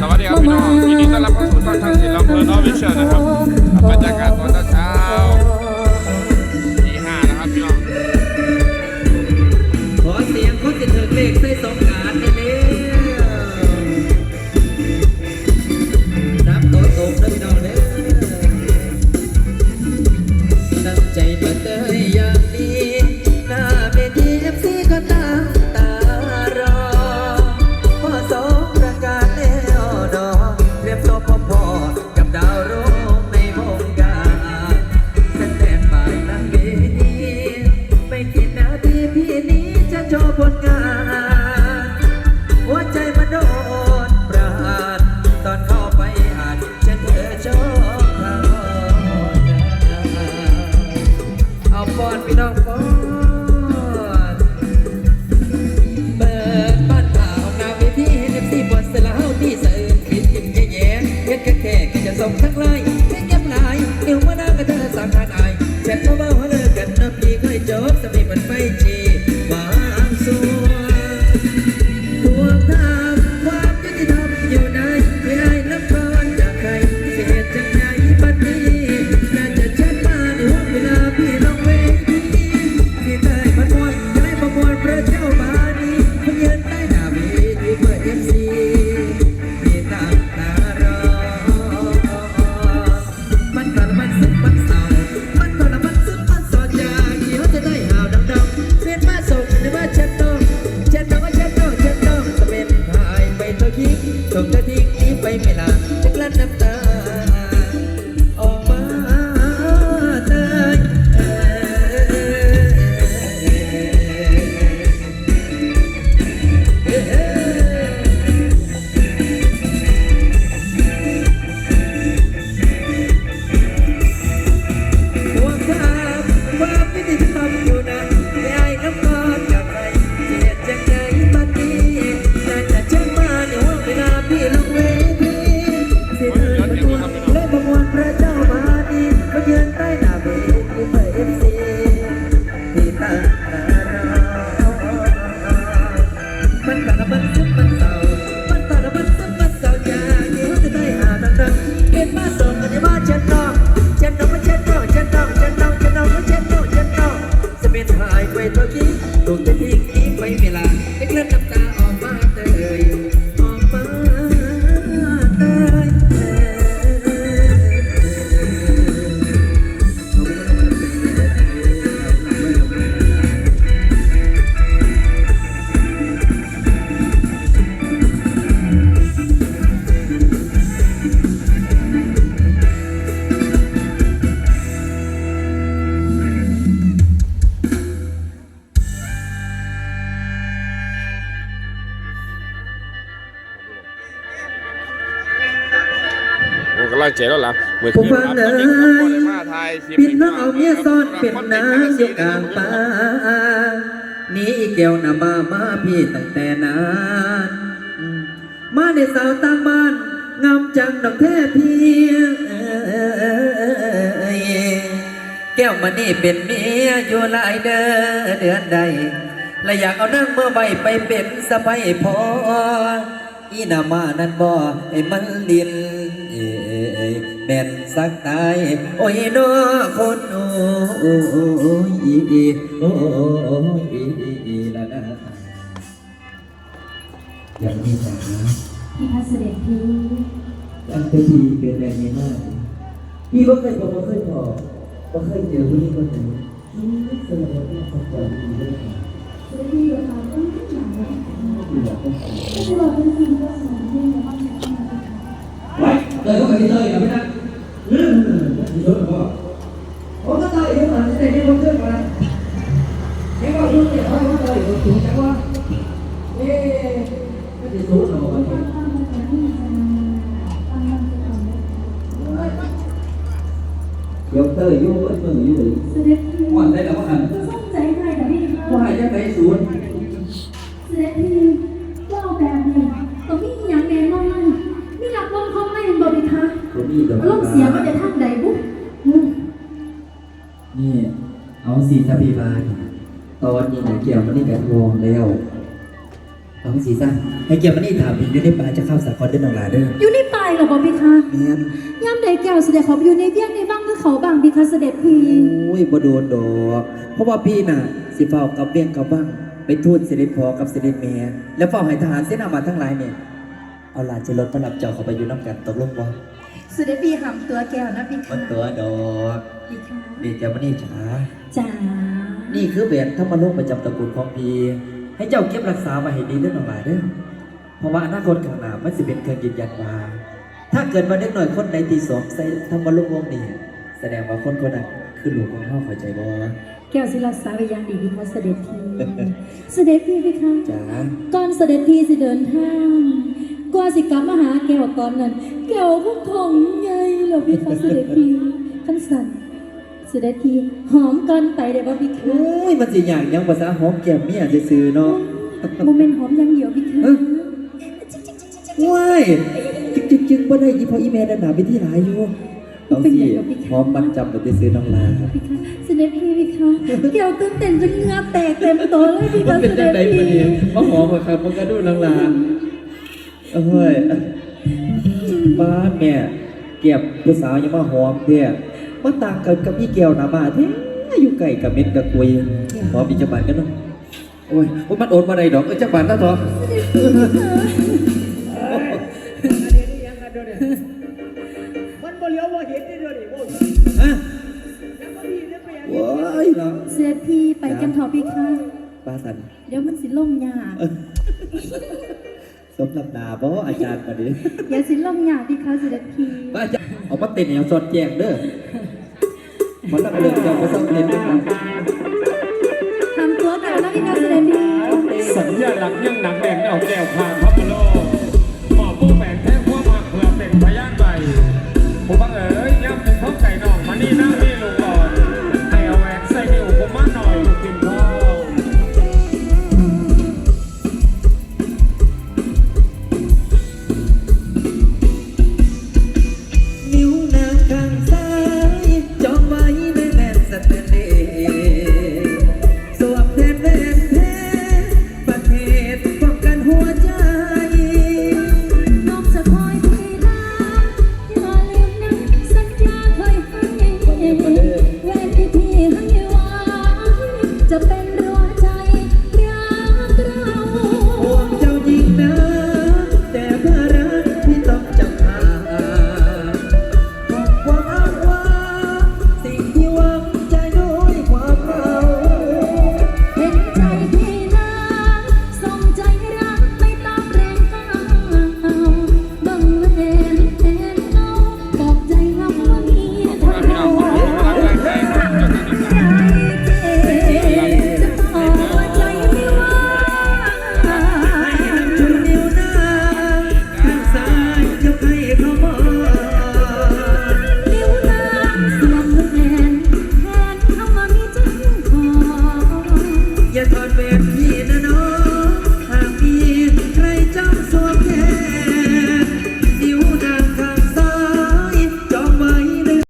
สวัสดีครับพี่น้องยินดีต้อนรับเข้าสู่ท่องทางศิลป์อำเภอโนวิเชียนะครับบรรยากาศตอนเช้า don't. secret ำลังใจแล้วล่ะเมื่อคืนรับตผมว่ายลิปินน้องเอาเมียซ่อนเป็นนางอยู่กลางป่านี่แก้วนาบ้ามาพี่ตั้งแต่นานมาในสาวตั้งบ้านงามจังดอกแท้พี่แก้วมานี่เป็นเมียอยู่หลายเดือนใดและอยากเอานั่งเมื่อใบไปเป็นสะใภ้พออีน้ามานั้นบ่ให้มันลิน แม่นสักตายโอ้ยนอคนโอ้โอ้โอ้โอ้ยโอ้โอ้โอ้ยละนะอย่างนี้จ้ะพี่พัสเด็จพี่อันเป็นดีเป็นแรงนี้มากพี่ก็เคยบอกว่าเคยพอก็เคยเจอผู้หญิงคนหนึ่งที่สมัยเราเป็นคนก่อนมีเรื่องที่เราทำต้องอย่างไรที่เราต้องทำที่เราต้องทำก็สอนให้เราต้องทำ Đấy, đời có phải đi chơi nhỉ biết không? Ủa có tôi yếu mà cái này không thương mà Cái con thương thì thôi có tôi yếu chủ chẳng qua Ê, cái tỷ số là một vấn đề Dọc tờ yếu vẫn mừng yếu đấy Còn đây là có hẳn Có hai chắc đấy xuống Sẽ thì Wow, đẹp này Tôi biết nhạc đẹp mong anh Biết không ai hình đồ đi thang xìa có thể thang đầy bút สีสะพิบาลตอนนี้นะเกี่ยวมันนี่กับงงแล้วเองสีซะให้เกี่ยวมันนี่ถามเองยู่ในป่าจะเข้าสาครเด้หนองหลาเด้ออยู่ในป่าเหรอบอพี่คะแม่นย่ามใดเกลียวเสด็จขอไอยู่ในเบี้ยงในบ้างเพื่อเขาบางพี่คะเสด็จพี่โอ้ยบ่โดนดอก เพราะว่าพี่น่ะ สิเฝ้ากับเบี้ยงกับบ้างไปทูตเสด็จพอกับเสด็จแม่แล้วเฝ้าให้ทหารเส้นอามาทั้งหลายเนี่ยเอาหลานจะรถมารับเจ้าเขาไปอยู่น้ำกันตกลงบ่เสด็จพี่หำตัวแก้วนะพี่คะตัวดอก พี่คะนี่เจ้ามานี่จ๋าจ๋านี่คือแหวนธรรมโลกประจำตระกูลของพี่ให้เจ้าเก็บรักษามาให้ดีเด้อหน่อยเด้อเพราะว่าอนาคตข้างหน้ามันสิเป็นเครื่องยืนยันว่าถ้าเกิดมาเด็กหน่อยคนใดที่สวมใส่ธรรมโลกวงนี้แสดงว่าคนคนนั้นคือลูกของเฮาเข้าใจบ่แก้วสิรักษาไว้อย่างดีพี่คะเสด็จพี่เสด็จพี่พี่คะจ๋าก่อนเสด็จพี่สิเดินทางกว่าสิกลับมาหาแก้วตอนนั้น แก้วก็ของไงเหรอพี่คะเสด็จพี่ขันสัน เสด็จพี่หอมก่อนไปได้ป่ะพี่คะโอ้ยมันสิอย่างยังภาษาหอมแก้มเมียซื่อๆเนาะโมเมนต์หอมอยังเดียวพี่คะเอ้ยว้ายจึกจึกจึกบ่ได้อีพออีแม่ดันหนาไปที่หลายอยู่เอาสิหอมมันจำไปซื้อน้องลาพี่คะเสด็จพี่พี่คะแก้วตื่นเต้นจนเหงื่อแตกเต็มตัวเลยพี่มัคะนเป็นเสจัด็งจไดพี่บ่เนี่ยมาหอมกับครับมันก็ดูน้องลาเอ้ยบ้านแม่เก็บผู้สาวยังมาหอมเด้ มาต่างกันกับอีแก้วหน้ามาแท้อยู่ไกลกับเม็ดกับกุยหอมอีจังบานกันเนาะโอ้ยโอ้ยมันโอนมาได้ดอกเอ้ยจังบานซะเถอะฮะว้ายเนาะเสด็จพี่ไปกันเถอะพี่คะป้าสัน เดี๋ยวมันสิล่มยากสมลำนาบ่อาจารย์มาดิอย่าสิล่มยากพี่คะเสด็จพี่ป้าอาจารย์เอามาเต้นแนวสอดแจงเด้อ มันละเรื่องเจ้าก็ต้องเต้นด้วยกันทำตัวแก้วนะพี่คะเสด็จพี่สัญญาหลักยังหนักแดงเอาแก้วผ่า